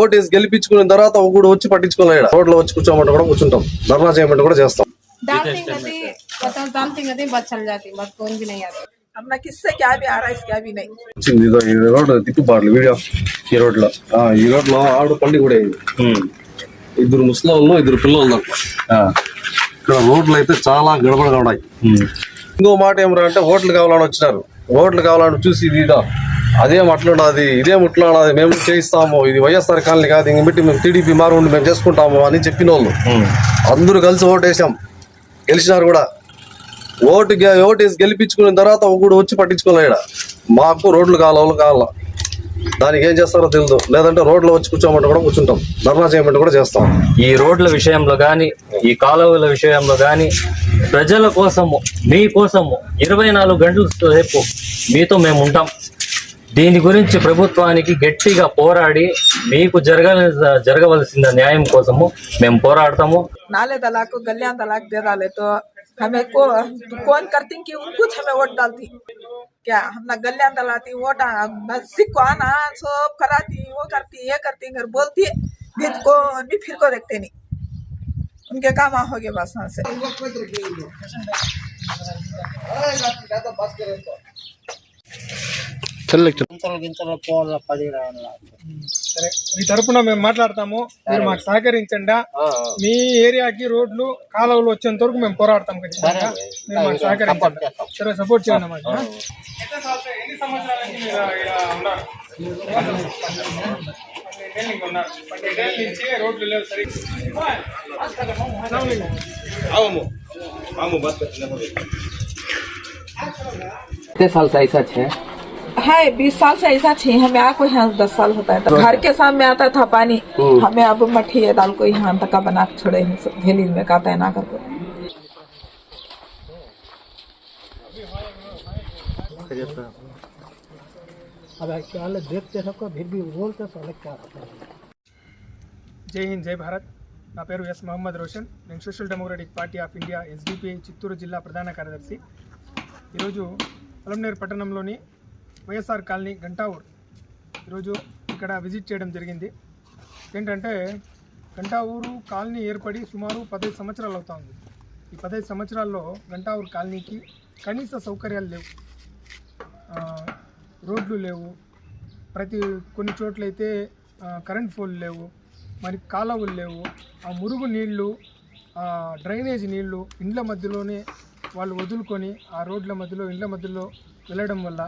ఓటేసి గెలిపించుకున్న తర్వాత ఒకడు వచ్చి పట్టించుకోలేడు. ఓట్లో వచ్చి కూర్చోమంటే కూడా కూర్చుంటాం. ధర్నా చేయమంటే కూడా చేస్తాం. తిప్పుబాట్లు వీడియో. ఈ రోడ్లో ఈ రోడ్లో ఆడు పండి కూడా ఇద్దరు ముస్లింలు ఇద్దరు పిల్లలు ఇక్కడ రోడ్లు అయితే చాలా గడబడగా ఉన్నాయి. ఇంకో మాట ఏమరా అంటే ఓట్లు కావాలని వచ్చినారు. ఓట్లు కావాలని చూసి ఇదిగా అదేం అట్లుండదు ఇదేం ఇట్లా ఉన్నది మేము చేయిస్తాము ఇది వైఎస్ఆర్ కాలనీ కాదు ఇంక పెట్టి మేము టీడీపీ మారు మేము చేసుకుంటాము అని చెప్పిన వాళ్ళు అందరూ కలిసి ఓటేసాం. గెలిచినారు కూడా. ఓటు ఓటేసి గెలిపించుకున్న తర్వాత ఒకడు వచ్చి పట్టించుకోలేడు మాకు రోడ్లు కావాలి కావాల? దానికి ఏం చేస్తారో తెలియదు లేదంటే రోడ్లో వచ్చి కూర్చోమంటే కూడా కూర్చుంటాం. ధర్నా చేయమంటే కూడా చేస్తాం. ఈ రోడ్ల విషయంలో కానీ ఈ కాలువల విషయంలో కానీ ప్రజల కోసము మీ కోసము ఇరవై నాలుగు గంటల సేపు మీతో మేము ఉంటాం. దీని గురించి ప్రభుత్వానికి గట్టిగా పోరాడి మీకు జరగ జరగవలసిన న్యాయం కోసము మేము పోరాడతాము नाले तलाक को गलियां तलाक दे डाले तो हमें को तो कौन करती कि उनको हमें वोट डालती क्या हम ना गलियां दलाती वोट मस्जिद को आना सब कराती वो करती ये करती घर बोलती फिर को भी फिर को देखते नहीं उनके काम हो गए बस यहाँ से సరే మీ తరపున మేము మాట్లాడతాము మీరు మాకు సహకరించండి మీ ఏరియాకి రోడ్లు కాలువలు వచ్చేంత వరకు మేము పోరాడతాం ఖచ్చితంగా మీరు మాకు సహకరించండి సరే సపోర్ట్ చేయండి మాకు ఆ? ఎన్ని సంవత్సరాల నుంచి మీరు ఇలా ఉన్నారు? పన్నెండేళ్ళు ఇంకా ఉన్నారు. పన్నెండేళ్ళ నుంచి రోడ్లు లేవు సరిగ్గా. అస్సలం कितने साल से ऐसा है है बीस साल से ऐसा छे हमें आ को यहाँ दस साल होता है तो घर के सामने आता था पानी हमें अब मठी है दाल को यहाँ तक का बना के छोड़े हैं सब थैली में कहता है ना करके జై హింద్ జై భారత్ నా పేరు ఎస్ మహమ్మద్ రోషన్ నేను Social Democratic Party of India SDPI Chittoor జిల్లా ప్రధాన కార్యదర్శి ఈరోజు పొలంనేరు పట్టణంలోని YSR colony Gantavur. ఈరోజు ఇక్కడ విజిట్ చేయడం జరిగింది. ఏంటంటే గంటావూరు కాలనీ ఏర్పడి సుమారు పదహైదు సంవత్సరాలు అవుతా ఉంది ఈ పదహైదు సంవత్సరాల్లో గంటావూరు కాలనీకి కనీస సౌకర్యాలు లేవు. రోడ్లు లేవు. ప్రతి కొన్ని చోట్లయితే కరెంట్ పోల్ లేవు. మరి కాలువలు లేవు. ఆ మురుగు నీళ్ళు ఆ డ్రైనేజ్ నీళ్ళు ఇండ్ల మధ్యలోనే వాళ్ళు వదులుకొని ఆ రోడ్ల మధ్యలో ఇండ్ల మధ్యలో వెళ్ళడం వల్ల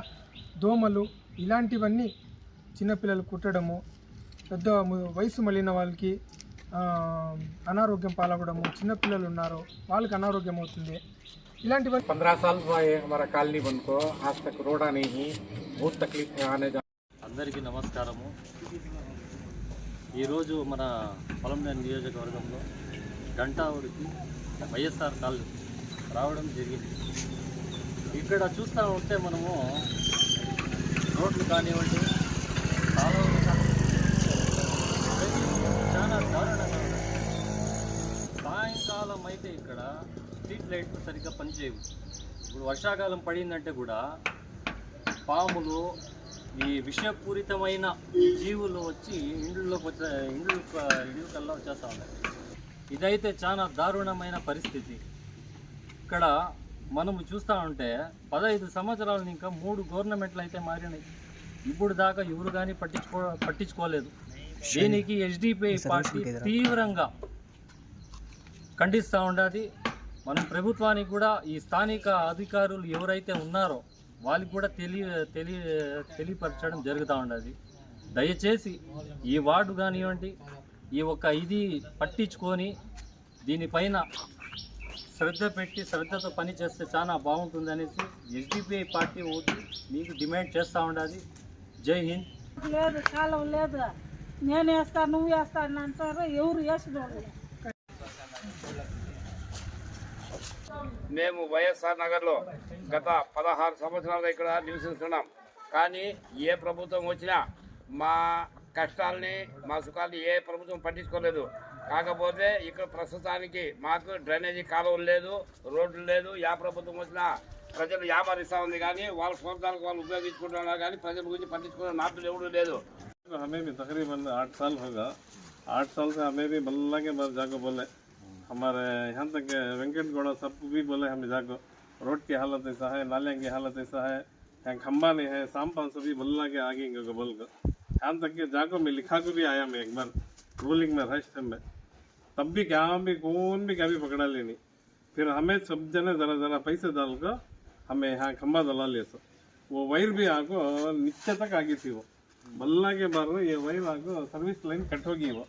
దోమలు ఇలాంటివన్నీ చిన్నపిల్లలు కుట్టడము పెద్ద ము- వయసు మళ్ళిన వాళ్ళకి ఆ, అనారోగ్యం పాలవడము చిన్నపిల్లలు ఉన్నారు వాళ్ళకి అనారోగ్యం అవుతుంది ఇలాంటివన్నీ पंद्रह साल हुआ है हमारा कॉलोनी बन को आज तक रोड़ा नहीं है बहुत तकलीफ है आने जाने అందరికీ నమస్కారము ఈరోజు మన పొలంనేని నియోజకవర్గంలో గంటావుడికి వైఎస్ఆర్ కాలనీ రావడం జరిగింది ఇక్కడ చూస్తూ ఉంటే మనము రోడ్లు కానివ్వండి కాలువలు కానివ్వండి, చాలా దారుణంగా సాయంకాలం అయితే ఇక్కడ స్ట్రీట్ లైట్లు సరిగ్గా పనిచేయవు. ఇప్పుడు వర్షాకాలం పడిందంటే కూడా పాములు ఈ విషపూరితమైన జీవులు వచ్చి ఇండ్లలోకి వచ్చే ఇండ్లు ఇండ్ల కల్లా వచ్చేస్తూ ఉన్నాయి. ఇదైతే చాలా దారుణమైన పరిస్థితి. ఇక్కడ మనము చూస్తూ ఉంటే పదహైదు సంవత్సరాలు ఇంకా మూడు గవర్నమెంట్లు అయితే మారినాయి. ఇప్పుడు దాకా ఎవరు కానీ పట్టించుకో పట్టించుకోలేదు. దీనికి ఎస్డిపిఐ పార్టీ తీవ్రంగా ఖండిస్తూ ఉండాలి మనం ప్రభుత్వానికి కూడా ఈ స్థానిక అధికారులు ఎవరైతే ఉన్నారో వాళ్ళకి కూడా తెలియ తెలియ తెలియపరచడం జరుగుతూ ఉండదు. దయచేసి ఈ వార్డు కానివ్వండి ఈ ఒక ఇది పట్టించుకొని దీనిపైన శ్రద్ధ పెట్టి శ్రద్ధతో పని చేస్తే చాలా బాగుంటుంది అనేసి ఎస్డిపిఐ పార్టీ ఓటు మీకు డిమాండ్ చేస్తూ ఉండాలి. జై హింద్. లేదు కాలం లేదు. నేను వేస్తా నువ్వు వేస్తాను అంటారు. ఎవరు వేసినోళ్ళు మేము వైఎస్ఆర్ నగర్లో గత పదహారు సంవత్సరాలుగా ఇక్కడ నివసిస్తున్నాం. కానీ ఏ ప్రభుత్వం వచ్చినా మా కష్టాలని మా సుఖాలని ఏ ప్రభుత్వం పట్టించుకోలేదు. కాకపోతే ఇక్కడ ప్రస్తుతానికి మాకు డ్రైనేజీ కాలువలు లేదు రోడ్లు లేదు ఏ ప్రభుత్వం వచ్చినా ప్రజలు వ్యాపారిస్తూ ఉంది కానీ వాళ్ళ స్వార్థాలకు వాళ్ళు ఉపయోగించుకుంటున్నారు కానీ ప్రజల గురించి పట్టించుకునే నాటులు ఎవడూ లేదు हमें भी तकरीबन आठ साल होगा आठ साल से हमें भी बल्ला के बस जाको बोले हमारे यहाँ तक के वेंकट गौड़ा सबको भी बोले हमें जाको रोड की हालत ऐसा है नालियाँ की हालत ऐसा है यहाँ खम्बा नहीं है सांपा सभी बल्ला के आगे इनको बोल कर यहाँ तक के जाको में लिखा को भी आया मैं एक बार रूलिंग में रश में तब भी क्या भी कौन भी क्या भी पकड़ा लेनी फिर हमें सब जने ज़रा ज़रा पैसे डाल कर हमें यहाँ खम्बा दला ले सो वो वायर भी आगो नीचे तक आ गई थी वो बल्ला के बार ये वायर आगो सर्विस लाइन कट होगी वो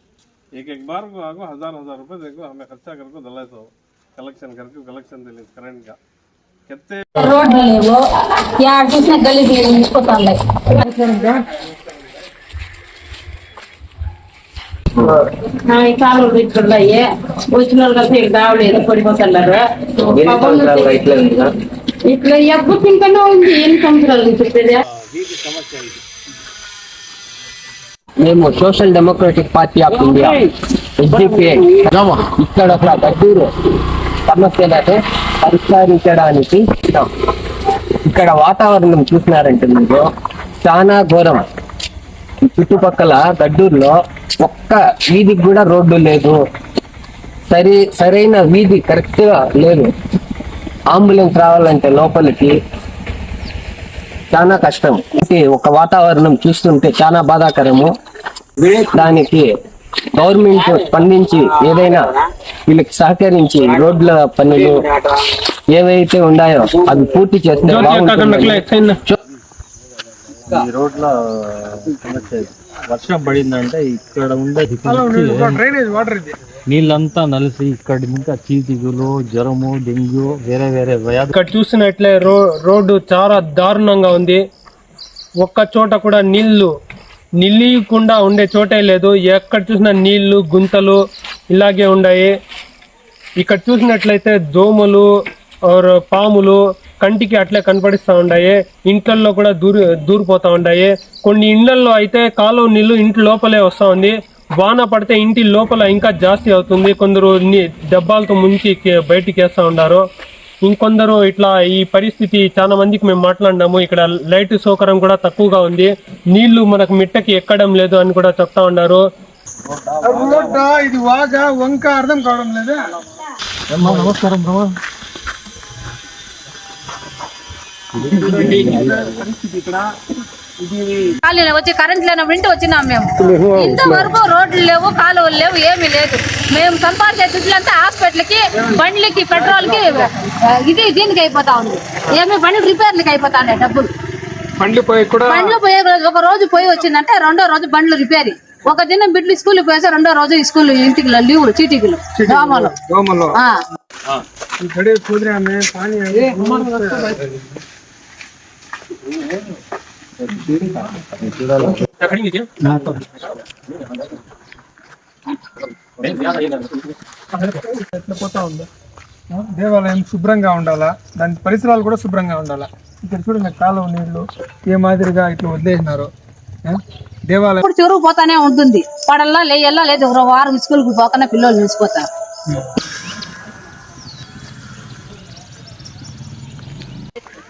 एक एक बार को आको हज़ार हज़ार रुपए देखो हमें खर्चा करके दला सो कलेक्शन करके कलेक्शन दे करंट का कितने रोड में वो यार किसने गली दी उसको వచ్చిన ఇక్కడ రావలేదు పడిపోతున్నారు ఇట్లా ఎప్పుడు ఉంది ఎన్ని చెప్పేది మేము social democratic party of India SDPI ఇక్కడ ఒక దగ్గర సమస్యలను పరిష్కరించడానికి ఇక్కడ వాతావరణం చూసినారంటే మీరు చాలా ఘోరం. చుట్టుపక్కల గడ్డూరులో ఒక్క వీధికి కూడా రోడ్డు లేదు. సరి సరైన వీధి కరెక్ట్గా లేదు. అంబులెన్స్ రావాలంటే లోపలికి చాలా కష్టం. ఇది ఒక వాతావరణం చూస్తుంటే చాలా బాధాకరము. దానికి గవర్నమెంట్ స్పందించి ఏదైనా వీళ్ళకి సహకరించి రోడ్ల పనులు ఏవైతే ఉన్నాయో అవి పూర్తి చేస్తే ఈ రోడ్ల. వర్షం పడిందంటే ఇక్కడ ఉండే డ్రైనేజ్ వాటర్ ఇది. నీళ్ళంతా నలిసి ఇక్కడి ఇంకా చీతిగులు జ్వరము డెంగ్యూ వేరే వేరే వ్యాధులు ఇక్కడ చూసినట్లే రో రోడ్డు చాలా దారుణంగా ఉంది. ఒక్క చోట కూడా నీళ్ళు నిలియకుండా ఉండే చోటే లేదు. ఎక్కడ చూసినా నీళ్ళు గుంతలు ఇలాగే ఉన్నాయి ఇక్కడ చూసినట్లయితే దోమలు పాములు కంటికి అట్లే కనపడిస్తూ ఉన్నాయి ఇంట్లల్లో కూడా దూరి దూరిపోతా ఉన్నాయి కొన్ని ఇండ్లల్లో అయితే కాలువ నీళ్ళు ఇంటి లోపలే వస్తూ ఉంది. వాన పడితే ఇంటి లోపల ఇంకా జాస్తి అవుతుంది. కొందరు ని- డబ్బాలతో ముంచి బయటికి వేస్తూ ఉన్నారు ఇంకొందరు ఇట్లా ఈ పరిస్థితి చాలా మందికి మేము మాట్లాడినాము. ఇక్కడ లైట్ సౌకర్యం కూడా తక్కువగా ఉంది. నీళ్ళు మనకు మిట్టకి ఎక్కడం లేదు అని కూడా చెప్తా ఉన్నారు ఇది వాగా వంక అర్థం కావడం లేదా? నమస్కారం బ్రహ్మ ఖాళీ వచ్చి కరెంట్ లేనప్పుడు ఇంటి వచ్చినాం మేము. ఇంతవరకు రోడ్లు లేవు కాలువలు లేవు ఏమీ లేదు. మేము సంపాదించే దుడ్లంతా హాస్పిటల్కి బండ్లకి పెట్రోల్కి ఇది దీనికి అయిపోతా ఉంది. ఏమి బండి రిపేర్లకి అయిపోతా ఉన్నాయి డబ్బులు. బండ్లు పోయి కూడా బండ్లు పోయే రోజు ఒక రోజు పోయి వచ్చిందంటే రెండో రోజు బండ్లు రిపేర్. ఒక దినం బిడ్డలు స్కూల్ పోయేసా రెండో రోజు స్కూల్ ఇంటికి లీవులు చీటీకులు దోమలు. దోమలు ఆ. ఈ కడే కూతురే ఆమె పానీ ఎట్లా పోతా ఉంది దేవాలయం శుభ్రంగా ఉండాలా? దాని పరిసరాలు కూడా శుభ్రంగా ఉండాలా? ఇక్కడ చూడండి కాలువ నీళ్ళు ఏ మాదిరిగా ఇట్లా వదిలేసినారు. దేవాలయం ఇప్పుడు చెరువు పోతానే ఉంటుంది. పడల్లా లేయల్లా లేదు. వారం స్కూల్కి పోకనే పిల్లలు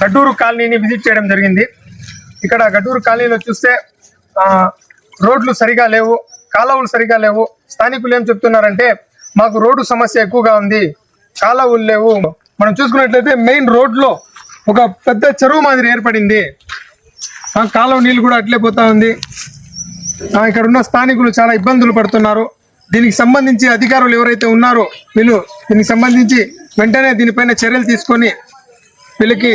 గడ్డూరు కాలనీని విజిట్ చేయడం జరిగింది. ఇక్కడ గడ్డూరు కాలనీలో చూస్తే రోడ్లు సరిగా లేవు కాలువలు సరిగా లేవు. స్థానికులు ఏం చెప్తున్నారంటే మాకు రోడ్డు సమస్య ఎక్కువగా ఉంది కాలువలు లేవు. మనం చూసుకున్నట్లయితే మెయిన్ రోడ్లో ఒక పెద్ద చెరువు మాదిరి ఏర్పడింది. ఆ కాలువ నీళ్ళు కూడా అట్లే పోతా ఉంది. ఇక్కడ ఉన్న స్థానికులు చాలా ఇబ్బందులు పడుతున్నారు. దీనికి సంబంధించి అధికారులు ఎవరైతే ఉన్నారో వీళ్ళు దీనికి సంబంధించి వెంటనే దీనిపైన చర్యలు తీసుకొని వీళ్ళకి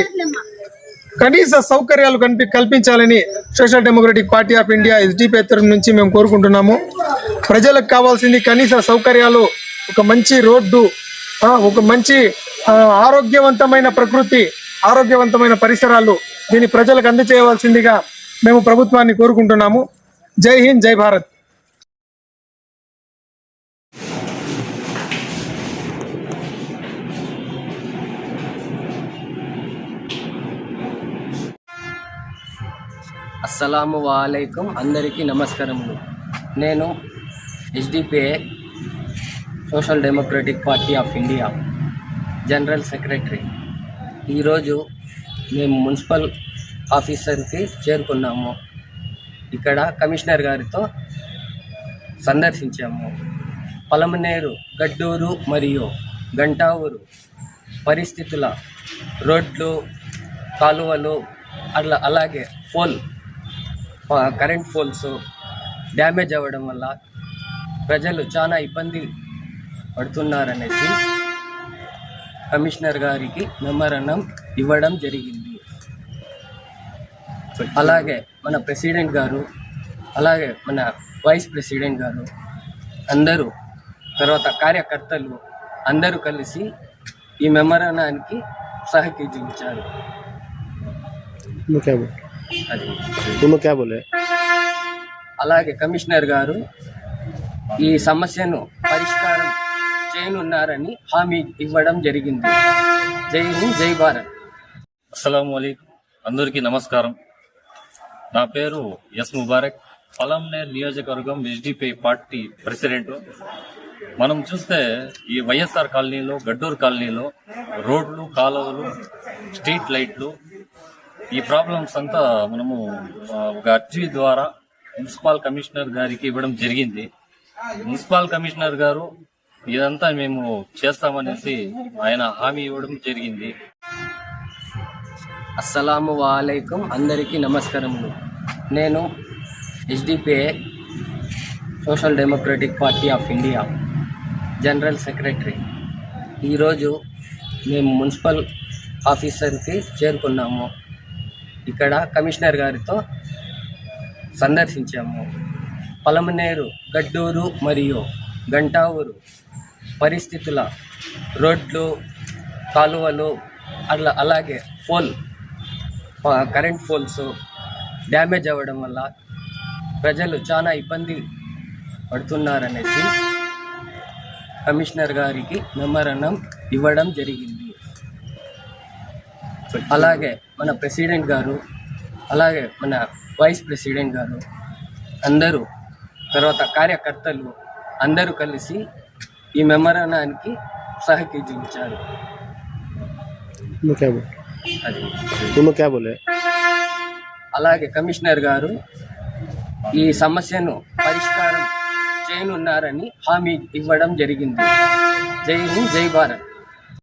కనీస సౌకర్యాలు కనిపి కల్పించాలని social democratic party of India SDP తరఫు నుంచి మేము కోరుకుంటున్నాము. ప్రజలకు కావాల్సింది కనీస సౌకర్యాలు ఒక మంచి రోడ్డు ఒక మంచి ఆరోగ్యవంతమైన ప్రకృతి ఆరోగ్యవంతమైన పరిసరాలు దీన్ని ప్రజలకు అందజేయవలసిందిగా మేము ప్రభుత్వాన్ని కోరుకుంటున్నాము. జై హింద్ జై భారత్. అస్సలాము వాలైకుం. అందరికీ నమస్కారములు. నేను హెచ్డిపిఏ social democratic party of India general secretary. ఈరోజు మేము మున్సిపల్ ఆఫీసర్కి చేరుకున్నాము. ఇక్కడ కమిషనర్ గారితో సందర్శించాము. పలమనేరు గడ్డూరు మరియు గంటావూరు పరిస్థితుల రోడ్లు కాలువలు అట్లా అలాగే ఫోల్ కరెంట్ పోల్స్ డ్యామేజ్ అవ్వడం వల్ల ప్రజలు చాలా ఇబ్బంది పడుతున్నారనేసి కమిషనర్ గారికి మెమరణం ఇవ్వడం జరిగింది. అలాగే మన ప్రెసిడెంట్ గారు అలాగే మన వైస్ ప్రెసిడెంట్ గారు అందరూ తర్వాత కార్యకర్తలు అందరూ కలిసి ఈ మెమరణానికి సహకరించారు. అది అలాగే కమిషనర్ గారు ఈ సమస్యను పరిష్కారం చేయనున్నారని హామీ ఇవ్వడం జరిగింది. జై హింద్ జై భారత్. అస్సలం అందరికీ నమస్కారం. నా పేరు ఎస్ ముబారక్. పలంనేర్ నియోజకవర్గం ఎస్డిపిఐ పార్టీ ప్రెసిడెంట్. మనం చూస్తే ఈ వైఎస్ఆర్ కాలనీలో గడ్డూరు కాలనీలో రోడ్లు కాలువలు స్ట్రీట్ లైట్లు ఈ ప్రాబ్లమ్స్ అంతా మనము ఒక అర్జీ ద్వారా మున్సిపల్ కమిషనర్ గారికి ఇవ్వడం జరిగింది. మున్సిపల్ కమిషనర్ గారు ఇదంతా మేము చేస్తామనేసి ఆయన హామీ ఇవ్వడం జరిగింది. అస్సలాము వాలైకుం. అందరికీ నమస్కారములు. నేను హెచ్డిపిఏ social democratic party of India general secretary. ఈరోజు మేము మున్సిపల్ ఆఫీసర్కి చేరుకున్నాము. ఇక్కడ కమిషనర్ గారితో సందర్శించాము. పలమనేరు గడ్డూరు మరియు గంటావూరు పరిస్థితుల రోడ్లు కాలువలు అట్లా అలాగే ఫోల్ కరెంట్ పోల్స్ డ్యామేజ్ అవ్వడం వల్ల ప్రజలు చాలా ఇబ్బంది పడుతున్నారనేసి కమిషనర్ గారికి మెమరణం ఇవ్వడం జరిగింది. అలాగే మన ప్రెసిడెంట్ గారు అలాగే మన వైస్ ప్రెసిడెంట్ గారు అందరూ తర్వాత కార్యకర్తలు అందరూ కలిసి ఈ మెమరణానికి సహకరించారు. అది. అలాగే కమిషనర్ గారు ఈ సమస్యను పరిష్కారం చేయనున్నారని హామీ ఇవ్వడం జరిగింది. జై హింద్ జై భారత్.